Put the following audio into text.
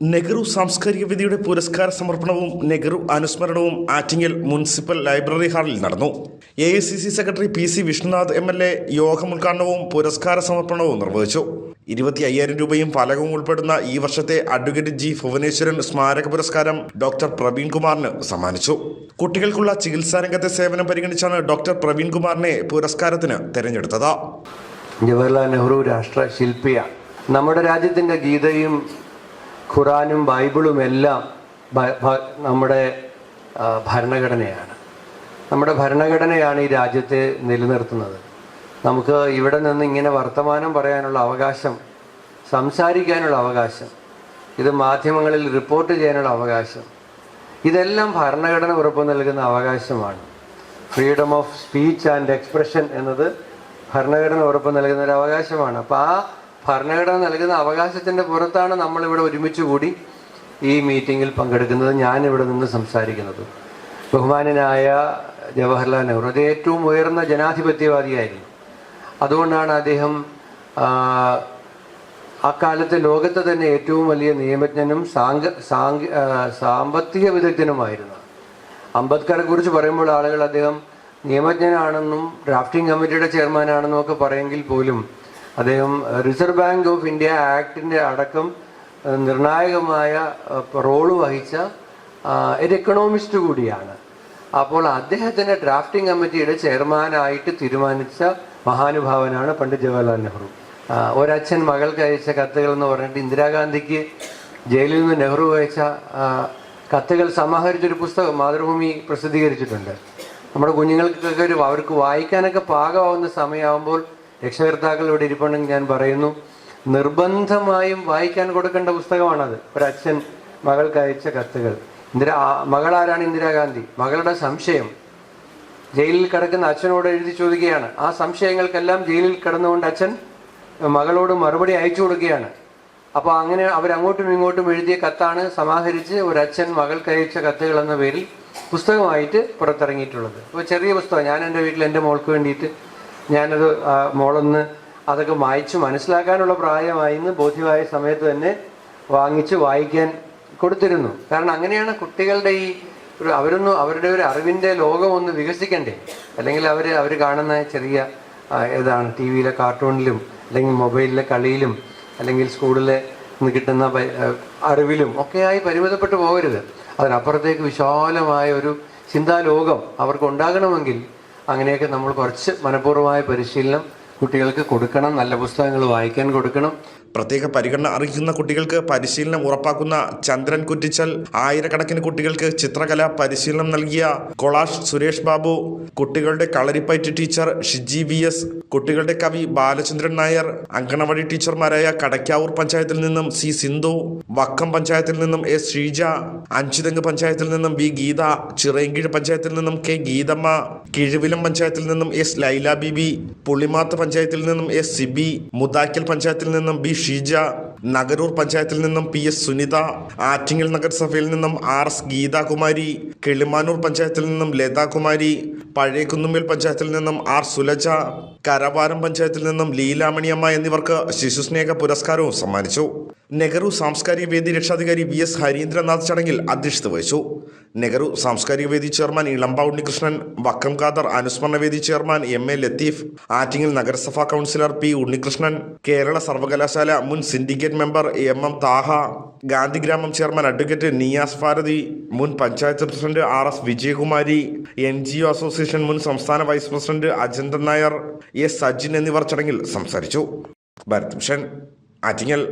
നെഹ്റു സാംസ്കാരിക വേദിയുടെ പുരസ്കാര സമർപ്പണവും നെഹ്റു അനുസ്മരണവും ആറ്റിങ്ങൽ മുനിസിപ്പൽ ലൈബ്രറി ഹാളിൽ നടന്നു. A I C C secretary P C Vishnunath M L A യോഗം ഉദ്ഘാടനവും പുരസ്കാര സമർപ്പണവും നിർവഹിച്ചു. ഇരുപത്തി അയ്യായിരം രൂപയും ഫലകവും ഉൾപ്പെടുന്ന ഈ വർഷത്തെ അഡ്വക്കേറ്റ് ജി ഭുവനേശ്വരൻ സ്മാരക പുരസ്കാരം ഡോക്ടർ പ്രവീൺ കുമാറിന് സമ്മാനിച്ചു. കുട്ടികൾക്കുള്ള ചികിത്സാ രംഗത്തെ സേവനം പരിഗണിച്ചാണ് ഡോക്ടർ പ്രവീൺ കുമാറിനെ പുരസ്കാരത്തിന് തെരഞ്ഞെടുത്തത്. ജവഹർലാൽ നെഹ്റു രാഷ്ട്ര ശില്പിയാണ് നമ്മുടെ രാജ്യത്തിന്റെ ഗീതയും ഖുറാനും ബൈബിളും എല്ലാം നമ്മുടെ ഭരണഘടനയാണ്. നമ്മുടെ ഭരണഘടനയാണ് ഈ രാജ്യത്തെ നിലനിർത്തുന്നത്. നമുക്ക് ഇവിടെ നിന്ന് ഇങ്ങനെ വർത്തമാനം പറയാനുള്ള അവകാശം സംസാരിക്കാനുള്ള അവകാശം ഇത് മാധ്യമങ്ങളിൽ റിപ്പോർട്ട് ചെയ്യാനുള്ള അവകാശം ഇതെല്ലാം ഭരണഘടന ഉറപ്പു നൽകുന്ന അവകാശമാണ്. Freedom of speech and expression എന്നത് ഭരണഘടന ഉറപ്പ് നൽകുന്ന ഒരു അവകാശമാണ്. അപ്പോൾ ആ ഭരണഘടന നൽകുന്ന അവകാശത്തിന്റെ പുറത്താണ് നമ്മൾ ഇവിടെ ഒരുമിച്ച് കൂടി ഈ മീറ്റിങ്ങിൽ പങ്കെടുക്കുന്നത്. ഞാൻ ഇവിടെ നിന്ന് സംസാരിക്കുന്നത്. ബഹുമാനനായ ജവഹർലാൽ നെഹ്റു. അത് ഏറ്റവും ഉയർന്ന ജനാധിപത്യവാദിയായിരുന്നു. അതുകൊണ്ടാണ് അദ്ദേഹം അക്കാലത്ത് ലോകത്തെ തന്നെ ഏറ്റവും വലിയ നിയമജ്ഞനും സാങ്ക സാങ്ക സാമ്പത്തിക വിദഗ്ധനുമായിരുന്നു അംബേദ്കറെ കുറിച്ച് പറയുമ്പോൾ ആളുകൾ അദ്ദേഹം നിയമജ്ഞനാണെന്നും ഡ്രാഫ്റ്റിംഗ് കമ്മിറ്റിയുടെ ചെയർമാനാണെന്നും ഒക്കെ പറയെങ്കിൽ പോലും അദ്ദേഹം റിസർവ് ബാങ്ക് ഓഫ് ഇന്ത്യ ആക്ടിന്റെ അടക്കം നിർണായകമായ റോൾ വഹിച്ച ഒരു എക്കണോമിസ്റ്റ് കൂടിയാണ്. അപ്പോൾ അദ്ദേഹത്തിന്റെ ഡ്രാഫ്റ്റിംഗ് കമ്മിറ്റിയുടെ ചെയർമാനായിട്ട് തീരുമാനിച്ച മഹാനുഭാവനാണ് പണ്ഡിറ്റ് ജവഹർലാൽ നെഹ്റു. ഒരച്ഛൻ മകൾക്ക് അയച്ച കത്തുകൾ എന്ന് പറഞ്ഞിട്ട് ഇന്ദിരാഗാന്ധിക്ക് ജയിലിൽ നിന്ന് നെഹ്റു അയച്ച കത്തുകൾ സമാഹരിച്ചൊരു പുസ്തകം മാതൃഭൂമി പ്രസിദ്ധീകരിച്ചിട്ടുണ്ട്. നമ്മുടെ കുഞ്ഞുങ്ങൾക്കൊക്കെ ഒരു അവർക്ക് വായിക്കാനൊക്കെ പാകമാവുന്ന സമയമാകുമ്പോൾ രക്ഷകർത്താക്കൾ ഇരിപ്പുണ്ടെങ്കിൽ ഞാൻ പറയുന്നു നിർബന്ധമായും വായിക്കാൻ കൊടുക്കേണ്ട പുസ്തകമാണത്. ഒരച്ഛൻ മകൾക്ക് അയച്ച കത്തുകൾ. ഇന്ദിര മകൾ ആരാണ് ഇന്ദിരാഗാന്ധി? മകളുടെ സംശയം. ജയിലിൽ കിടക്കുന്ന അച്ഛനോട് എഴുതി ചോദിക്കുകയാണ്. ആ സംശയങ്ങൾക്കെല്ലാം ജയിലിൽ കിടന്നുകൊണ്ട് അച്ഛൻ മകളോട് മറുപടി അയച്ചു കൊടുക്കുകയാണ്. അപ്പോൾ അങ്ങനെ അവരങ്ങോട്ടും ഇങ്ങോട്ടും എഴുതിയ കത്താണ് സമാഹരിച്ച് ഒരു അച്ഛൻ മകൾക്ക് അയച്ച കത്തുകൾ എന്ന പേരിൽ പുസ്തകമായിട്ട് പുറത്തിറങ്ങിയിട്ടുള്ളത്. അപ്പോൾ ചെറിയ പുസ്തകം. ഞാൻ എന്റെ വീട്ടിൽ എന്റെ മോൾക്ക് വേണ്ടിയിട്ട് ഞാനത് മോളൊന്ന് അതൊക്കെ വായിച്ച് മനസ്സിലാക്കാനുള്ള പ്രായമായി എന്ന് ബോധ്യമായ സമയത്ത് തന്നെ വാങ്ങിച്ച് വായിക്കാൻ കൊടുത്തിരുന്നു. കാരണം അങ്ങനെയാണ് കുട്ടികളുടെ ഈ ഒരു അവരൊന്നും അവരുടെ ഒരു അറിവിന്റെ ലോകം ഒന്ന് വികസിക്കണ്ടേ? അല്ലെങ്കിൽ അവർ അവർ കാണുന്ന ചെറിയ ഏതാണ് ടി വിയിലെ കാർട്ടൂണിലും അല്ലെങ്കിൽ മൊബൈലിലെ കളിയിലും അല്ലെങ്കിൽ സ്കൂളിലെ നിന്ന് കിട്ടുന്ന അറിവിലും ഒക്കെയായി പരിമിതപ്പെട്ടു പോകരുത്. അതിനപ്പുറത്തേക്ക് വിശാലമായ ഒരു ചിന്താലോകം അവർക്ക് ഉണ്ടാകണമെങ്കിൽ അങ്ങനെയൊക്കെ നമ്മൾ കുറച്ച് മനഃപൂർവമായ പരിശീലനം കുട്ടികൾക്ക് കൊടുക്കണം നല്ല പുസ്തകങ്ങൾ വായിക്കാൻ കൊടുക്കണം. പ്രത്യേക പരിഗണന അർഹിക്കുന്ന കുട്ടികൾക്ക് പരിശീലനം ഉറപ്പാക്കുന്ന ചന്ദ്രൻ കുറ്റിച്ചൽ ആയിരക്കണക്കിന് കുട്ടികൾക്ക് ചിത്രകല പരിശീലനം നൽകിയ കൊളാഷ് സുരേഷ് ബാബു കുട്ടികളുടെ kalaripayattu teacher Shiji V S കുട്ടികളുടെ കവി ബാലചന്ദ്രൻ നായർ അങ്കണവാടി ടീച്ചർമാരായ കടക്കാവൂർ പഞ്ചായത്തിൽ നിന്നും സി സിന്ധു വക്കം പഞ്ചായത്തിൽ നിന്നും എ ശ്രീജ അഞ്ചുതെങ്ങ് പഞ്ചായത്തിൽ നിന്നും വി ഗീത ചിറയൻകീഴ് പഞ്ചായത്തിൽ നിന്നും കെ ഗീതമ്മ കിഴുവിലം പഞ്ചായത്തിൽ നിന്നും എസ് ലൈല ബിബി പുള്ളിമാത്ത് പഞ്ചായത്തിൽ നിന്നും എസ് സിബി മുതാക്കൽ പഞ്ചായത്തിൽ നിന്നും ബി ഷീജ നഗരൂർ പഞ്ചായത്തിൽ നിന്നും പി എസ് സുനിത ആറ്റിങ്ങൽ നഗരസഭയിൽ നിന്നും ആർ എസ് ഗീതാകുമാരി കിളിമാനൂർ പഞ്ചായത്തിൽ നിന്നും ലതാകുമാരി പഴയകുന്നുമേൽ പഞ്ചായത്തിൽ നിന്നും ആർ സുലജ കരവാരം പഞ്ചായത്തിൽ നിന്നും ലീലാമണിയമ്മ എന്നിവർക്ക് ശിശുസ്നേഹ പുരസ്കാരവും സമ്മാനിച്ചു. നെഹ്റു സാംസ്കാരിക വേദി രക്ഷാധികാരി വി എസ് ഹരീന്ദ്രനാഥ് ചടങ്ങിൽ അധ്യക്ഷത വഹിച്ചു. നെഹ്റു സാംസ്കാരിക വേദി ചെയർമാൻ ഇളമ്പ ഉണ്ണികൃഷ്ണൻ വക്കം ഖാദർ അനുസ്മരണ വേദി chairman M A Latheef Attingal നഗരസഭാ കൗൺസിലർ പി ഉണ്ണികൃഷ്ണൻ കേരള സർവകലാശാല മുൻ syndicate member M M Thaha Gandhigramam chairman advocate Niyas Bharathi മുൻ panchayat president R S Vijayakumari N G O association മുൻ സംസ്ഥാന vice president Ajanthan Nair S Sajin എന്നിവർ ചടങ്ങിൽ സംസാരിച്ചു. ഭരത് ആറ്റിങ്ങൽ.